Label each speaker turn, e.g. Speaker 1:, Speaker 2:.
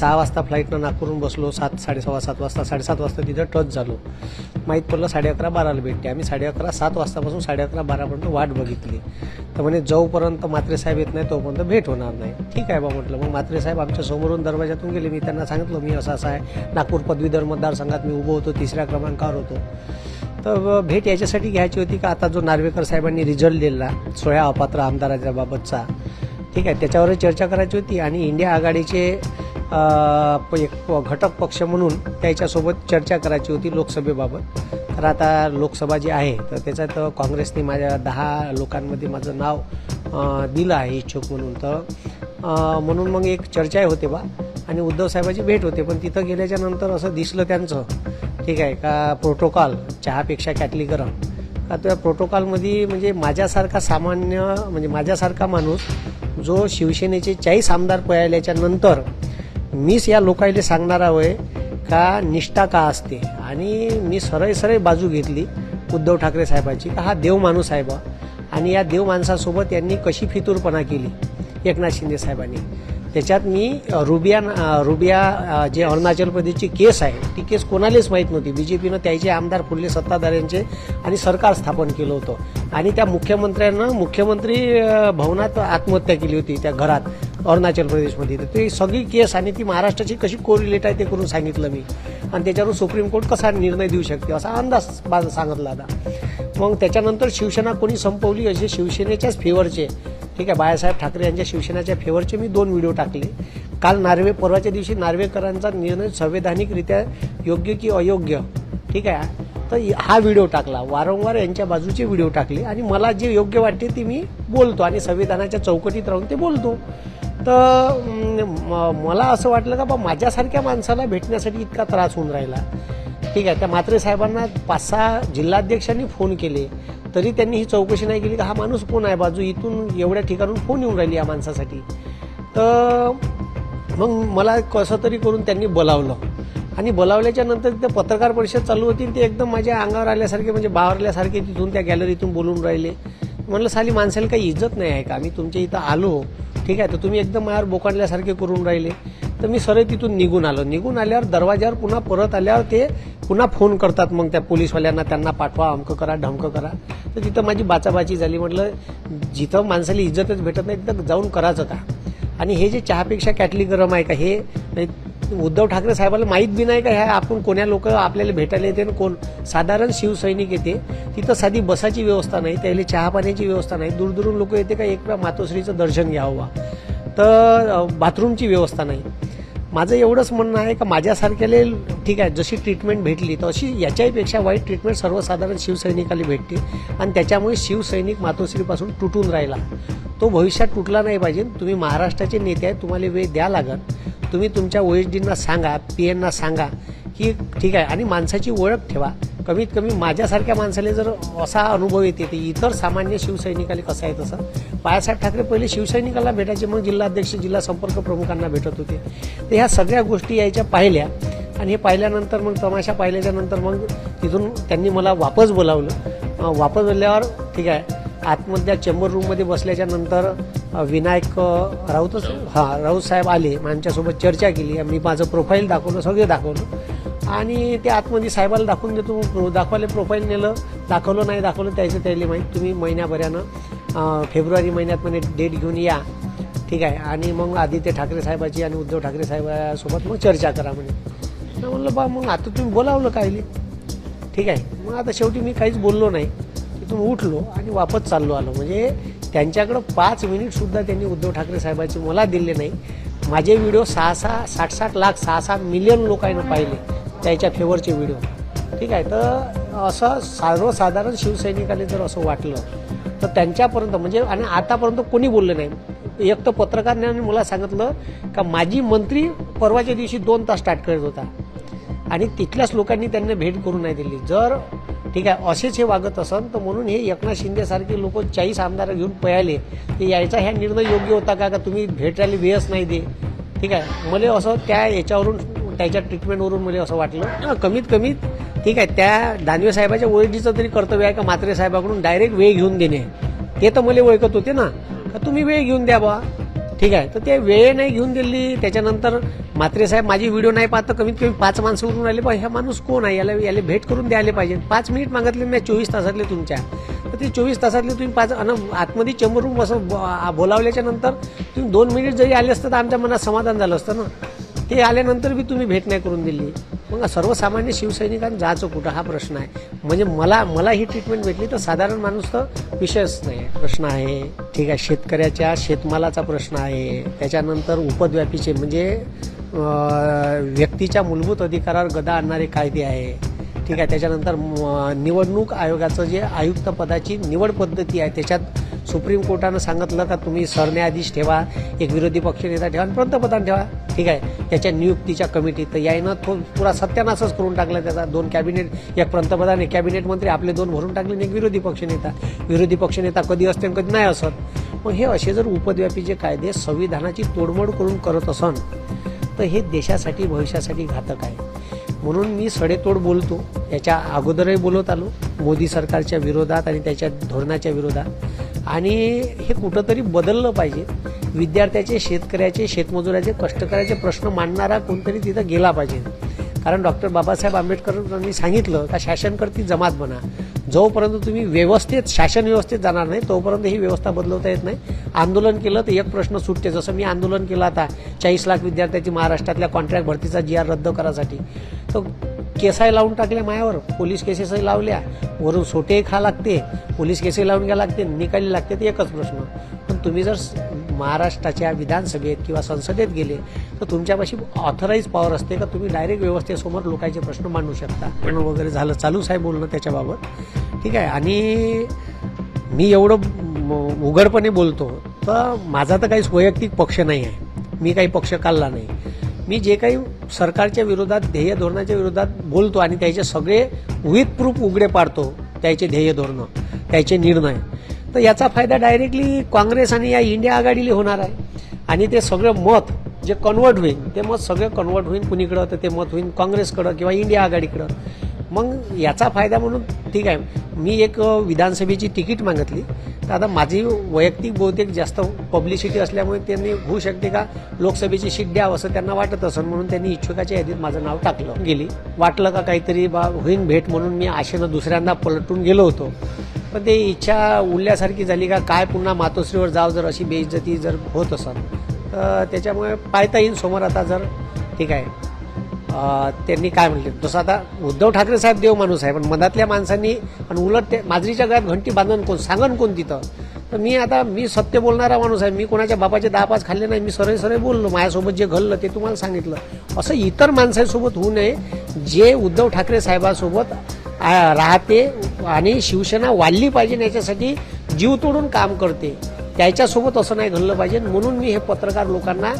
Speaker 1: सहा वाजता फ्लाईटनं नागपूरहून बसलो सात साडेसव्वा सात वाजता साडेसात वाजता तिथं टच झालो. माहीत पडलं साडे अकरा बाराला भेटते आम्ही साडे अकरा सात वाजतापासून साडे अकरा बारापर्यंत वाट बघितली. तर म्हणे जोपर्यंत मात्रे साहेब येत नाही तोपर्यंत भेट होणार नाही. ठीक आहे बा म्हटलं. मग मात्रे साहेब आमच्या समोरून दरवाजातून गेले. मी त्यांना सांगितलं मी असं असं आहे. नागपूर पदवीधर मतदारसंघात मी उभं होतो तिसऱ्या क्रमांकावर होतो. तर भेट याच्यासाठी घ्यायची होती का? आता जो नार्वेकर साहेबांनी रिझल्ट दिला सोळ्या अपात्र आमदाराच्या बाबतचा. ठीक आहे त्याच्यावर चर्चा करायची होती. आणि इंडिया आघाडीचे एक प- घटक पक्ष म्हणून त्याच्यासोबत चर्चा करायची होती लोकसभेबाबत. तर आता लोकसभा जी आहे तर त्याच्यात काँग्रेसने माझ्या दहा लोकांमध्ये माझं नाव दिलं आहे इच्छुक म्हणून. तर म्हणून मग एक चर्चा होते बा. आणि उद्धव साहेबाची भेट होते पण तिथं गेल्याच्यानंतर असं दिसलं त्यांचं ठीक आहे का प्रोटोकॉल चहापेक्षा कॅटली गरम. का त्या प्रोटोकॉलमध्ये म्हणजे माझ्यासारखा सामान्य म्हणजे माझ्यासारखा माणूस जो शिवसेनेचे चाळीस आमदार पळाल्याच्या नंतर मीच या लोकायले सांगणार आहे का निष्ठा का असते? आणि मी सरळ सरळ बाजू घेतली उद्धव ठाकरे साहेबाची का हा देव माणूस आहे बा. आणि या देव माणसासोबत यांनी कशी फितूरपणा केली? एकनाथ शिंदे साहेबांनी. त्याच्यात मी रुबिया रुबिया जे अरुणाचल प्रदेशची केस आहे ती केस कोणालाच माहीत नव्हती. बी जे पीनं त्याचे आमदार फुडले सत्ताधाऱ्यांचे आणि सरकार स्थापन केलं होतं. आणि त्या मुख्यमंत्र्यांना मुख्यमंत्री भवनात आत्महत्या केली होती त्या घरात. अरुणाचल प्रदेशमध्ये. तर ती सगळी केस आणि ती महाराष्ट्राची कशी कोरिलेट आहे ते करून सांगितलं मी. आणि त्याच्यावर सुप्रीम कोर्ट कसा निर्णय देऊ शकते असा अंदाज माझा सांगितला आता. मग त्याच्यानंतर शिवसेना कोणी संपवली असे शिवसेनेच्याच फेवरचे ठीक आहे बाळासाहेब ठाकरे यांच्या शिवसेनेच्या फेवरचे मी दोन व्हिडिओ टाकले. काल नार्वे परवाच्या दिवशी नार्वेकरांचा निर्णय संवैधानिकरित्या योग्य की अयोग्य? ठीक आहे तर हा व्हिडिओ टाकला. वारंवार यांच्या बाजूचे व्हिडिओ टाकले. आणि मला जे योग्य वाटते ते मी बोलतो आणि संविधानाच्या चौकटीत राहून ते बोलतो. तर म- मला असं वाटलं का बा माझ्यासारख्या माणसाला भेटण्यासाठी इतका त्रास होऊन राहिला. ठीक आहे त्या मात्रे साहेबांना पाच सहा जिल्हाध्यक्षांनी फोन केले. तरी त्यांनी ही चौकशी नाही केली का हा माणूस कोण आहे बाजू? इथून एवढ्या ठिकाणून फोन येऊन राहिली या माणसासाठी. तर मग मला कसं तरी करून त्यांनी बोलावलं. आणि बोलावल्याच्या नंतर तिथे पत्रकार परिषद चालू होती ते एकदम माझ्या अंगावर आल्यासारखे म्हणजे बावरल्यासारखे तिथून त्या गॅलरीतून बोलून राहिले. म्हणलं साली माणसाला काही इज्जत नाही आहे का? मी तुमच्या इथं आलो. ठीक आहे? तर तुम्ही एकदम माझ्यावर बोकाडल्यासारखे करून राहिले. तर मी सरळ तिथून निघून आलो. निघून आल्यावर दरवाज्यावर पुन्हा परत आल्यावर ते पुन्हा फोन करतात मग त्या पोलीसवाल्यांना त्यांना पाठवा अमकं करा ढमकं करा. तर तिथं माझी बाचाबाची झाली. म्हटलं जिथं माणसाला इज्जतच भेटत नाही तिथं जाऊन करायचं का? आणि हे जे चहापेक्षा कॅटली गरम आहे का? हे नाही, उद्धव ठाकरे साहेबाला माहीत बी नाही का ह्या आपण कोण्या लोक आपल्याला भेटायला येते आणि कोण? साधारण शिवसैनिक येते. तिथं साधी बसाची व्यवस्था नाही त्याला चहा पाण्याची व्यवस्था नाही. दूरदूरून लोक येते का? एक वेळा मातोश्रीचं दर्शन घ्यावं. तर बाथरूमची व्यवस्था नाही. माझं एवढंच म्हणणं आहे का माझ्यासारख्याले ठीक आहे जशी ट्रीटमेंट भेटली तर अशी याच्याहीपेक्षा वाईट ट्रीटमेंट सर्वसाधारण शिवसैनिकाला भेटते. आणि त्याच्यामुळे शिवसैनिक मातोश्रीपासून तुटून राहिला. तो भविष्यात तुटला नाही पाहिजे. तुम्ही महाराष्ट्राचे नेते आहेत तुम्हाला वेळ द्या लागत तुम्ही तुमच्या ओ एस डींना सांगा पी एनना सांगा. की ठीक आहे. आणि माणसाची ओळख ठेवा. कमीत कमी माझ्यासारख्या माणसाला जर असा अनुभव येते तर इतर सामान्य शिवसैनिकाला कसं आहे तसं? बाळासाहेब ठाकरे पहिले शिवसैनिकाला भेटायचे मग जिल्हाध्यक्ष जिल्हा संपर्क प्रमुखांना भेटत होते. तर ह्या सगळ्या गोष्टी यायच्या पाहिल्या. आणि हे पाहिल्यानंतर मग तमाशा पाहिल्याच्यानंतर मग तिथून त्यांनी मला वापस बोलावलं. वापस बोलल्यावर ठीक आहे. आतमधल्या चेंबर रूममध्ये बसल्याच्यानंतर विनायक अ, राऊतच हां राऊत साहेब आले. आमच्यासोबत चर्चा केली. मी माझं प्रोफाईल दाखवलं सगळं दाखवलं. आणि ते आतमध्ये साहेबाला दाखवून देतो. प्रो- दाखवायला प्रोफाईल नेलं. दाखवलं नाही दाखवलं त्याचं त्याला माहीत. तुम्ही महिन्याभरानं अ, फेब्रुवारी महिन्यात म्हणे डेट घेऊन या. ठीक आहे. आणि मग आदित्य ठाकरे साहेबाची आणि उद्धव ठाकरे साहेबासोबत मग चर्चा करा म्हणे. म्हणलं बा मग आता तुम्ही बोलावलं कायले? ठीक आहे. मग आता शेवटी मी काहीच बोललो नाही. तिथून उठलो आणि वापस चाललो आलो. म्हणजे त्यांच्याकडं पाच मिनिटसुद्धा त्यांनी उद्धव ठाकरे साहेबांचे मला दिले नाही. माझे व्हिडिओ सहा सहा साठ साठ लाख सहा सहा मिलियन लोकांना पाहिले त्याच्या फेवरचे व्हिडिओ ठीक आहे तर असं सर्वसाधारण शिवसैनिकाने जर असं वाटलं तर त्यांच्यापर्यंत म्हणजे आणि आतापर्यंत कोणी बोललं नाही. एक तर पत्रकारांनी मला सांगितलं का माझी मंत्री परवाच्या दिवशी दोन तास स्टार्ट करत होता. आणि तिथल्याच लोकांनी त्यांना भेट करू नाही दिली. जर ठीक आहे? असेच हे वागत असन तर म्हणून हे एकनाथ शिंदेसारखे लोक चाळीस आमदार घेऊन पळाले. ते यायचा ह्या निर्णय योग्य होता का? का तुम्ही भेटायला वेळच नाही दे? ठीक आहे? मला असं त्या याच्यावरून त्याच्या ट्रीटमेंटवरून मला असं वाटलं. कमीत कमीत ठीक आहे त्या दानवे साहेबाच्या ओळखीचं तरी कर्तव्य आहे का मात्रे साहेबाकडून डायरेक्ट वेळ घेऊन देणे? ते तर मला ओळखत होते ना. का तुम्ही वेळ घेऊन द्या बा. ठीक आहे. तर ते वेळ नाही घेऊन दिली. त्याच्यानंतर मात्रे साहेब माझी व्हिडिओ नाही पाहत तर कमीत कमी पाच माणसं उठून राहिले पाहिजे ह्या माणूस कोण आहे? याला याला भेट करून द्यायला पाहिजे. पाच मिनिट मागितले मी चोवीस तासातले तुमच्या. तर ते चोवीस तासातले तुम्ही पाच अन आतमध्ये चेंबरून बसून ब- बोलावल्याच्या नंतर तुम्ही दोन मिनिट जरी आले असतं तर आमच्या मनात समाधान झालं असतं ना. ते आल्यानंतर बी तुम्ही भेट नाही करून दिली. मग सर्वसामान्य शिवसैनिकांना जायचं कुठं? हा प्रश्न आहे. म्हणजे मला मला ही ट्रीटमेंट भेटली तर साधारण माणूस तर विषयच नाही. प्रश्न आहे ठीक आहे शेतकऱ्याच्या शेतमालाचा प्रश्न आहे. त्याच्यानंतर उपद्व्यापीचे म्हणजे व्यक्तीच्या मूलभूत अधिकारावर गदा आणणारे कायदे आहे. ठीक आहे त्याच्यानंतर म- निवडणूक आयोगाचं जे आयुक्त पदाची निवड पद्धती आहे त्याच्यात सुप्रीम कोर्टानं सांगितलं का तुम्ही सरन्यायाधीश ठेवा एक विरोधी पक्षनेता ठेवा आणि पंतप्रधान ठेवा. ठीक आहे? त्याच्या नियुक्तीच्या कमिटीत तर यायनं तो पुरा सत्यानाशच करून टाकला त्याचा. दोन कॅबिनेट एक पंतप्रधान एक कॅबिनेट मंत्री आपले दोन भरून टाकले आणि एक विरोधी पक्षनेता विरोधी पक्षनेता कधी असते आणि कधी नाही असत. मग हे असे जर उपद्व्यापीचे कायदे संविधानाची तोडमोड करून करत असन तर हे देशासाठी भविष्यासाठी घातक आहे. म्हणून मी सडेतोड बोलतो. याच्या अगोदरही बोलत आलो. मोदी सरकारच्या विरोधात आणि त्याच्या धोरणाच्या विरोधात. आणि हे कुठंतरी बदललं पाहिजे. विद्यार्थ्याचे शेतकऱ्याचे शेतमजुराचे कष्टकऱ्याचे प्रश्न मांडणारा कोणतरी तिथं गेला पाहिजे. कारण डॉक्टर बाबासाहेब आंबेडकरांनी सांगितलं का शासनकर्ती जमात बना. जोपर्यंत तुम्ही व्यवस्थेत शासन व्यवस्थेत जाणार नाही तोपर्यंत ही व्यवस्था बदलवता येत नाही. आंदोलन केलं तर एक प्रश्न सुटते. जसं मी आंदोलन केलं आता चाळीस लाख विद्यार्थ्याची महाराष्ट्रातल्या कॉन्ट्रॅक्ट भरतीचा जी आर रद्द करासाठी. तर केसाही लावून टाकल्या मायावर. पोलीस केसेसही लावल्या. वरून सोटेही खा लागते. पोलीस केसही लावून घ्या लागते. निकाली लागते. ते एकच प्रश्न. पण तुम्ही जर महाराष्ट्राच्या विधानसभेत किंवा संसदेत गेले तर तुमच्यापाशी ऑथराईज पॉवर असते का? तुम्ही डायरेक्ट व्यवस्थेसमोर लोकांचे प्रश्न मांडू शकता. पण वगैरे झालं. चालूच आहे बोलणं त्याच्याबाबत. ठीक आहे. आणि मी एवढं उघडपणे बोलतो तर माझा तर काहीच वैयक्तिक पक्ष नाही आहे. मी काही पक्ष काढला नाही. मी जे काही सरकारच्या विरोधात ध्येय धोरणाच्या विरोधात बोलतो आणि त्याचे सगळे विथ प्रूफ उघडे पाडतो त्याचे ध्येय धोरणं त्याचे निर्णय. तर याचा फायदा डायरेक्टली काँग्रेस आणि या इंडिया आघाडीला होणार आहे. आणि ते सगळं मत जे कन्वर्ट होईल ते मत सगळं कन्वर्ट होईल कुणीकडं तर ते मत होईल काँग्रेसकडं किंवा इंडिया आघाडीकडं. मग याचा फायदा म्हणून ठीक आहे. मी एक विधानसभेची तिकीट मागितली. तर आता माझी वैयक्तिक बहुतेक जास्त पब्लिसिटी असल्यामुळे त्यांनी होऊ शकते का? लोकसभेची सीट द्यावं असं त्यांना वाटत असं म्हणून त्यांनी इच्छुकाच्या यादीत माझं नाव टाकलं. गेली. वाटलं का काहीतरी बा होईन भेट म्हणून मी आशेनं दुसऱ्यांदा पलटून गेलो होतो. पण ते इच्छा उरल्यासारखी झाली का काय पुन्हा मातोश्रीवर जाव जर अशी बेइज्जती जर होत असेल तर त्याच्यामुळे पाहता येईल समोर आता जर ठीक आहे. त्यांनी काय म्हटले? जसं आता उद्धव ठाकरे साहेब देव माणूस आहे पण मधातल्या माणसांनी आणि उलट ते माजरीच्या गळ्यात घंटी बांधून कोण सांगन कोण तिथं? तर मी आता मी सत्य बोलणारा माणूस आहे मी कोणाच्या बापाचे दहा पाच खाल्ले नाही मी सरळ सरळ बोललो माझ्यासोबत जे घडलं ते तुम्हाला सांगितलं. असं इतर माणसांसोबत होऊ नये जे उद्धव ठाकरे साहेबासोबत राहते आणि शिवसेना वाढली पाहिजे याच्यासाठी जीव तोडून काम करते. त्याच्यासोबत असं नाही घडलं पाहिजे. म्हणून मी हे पत्रकार लोकांना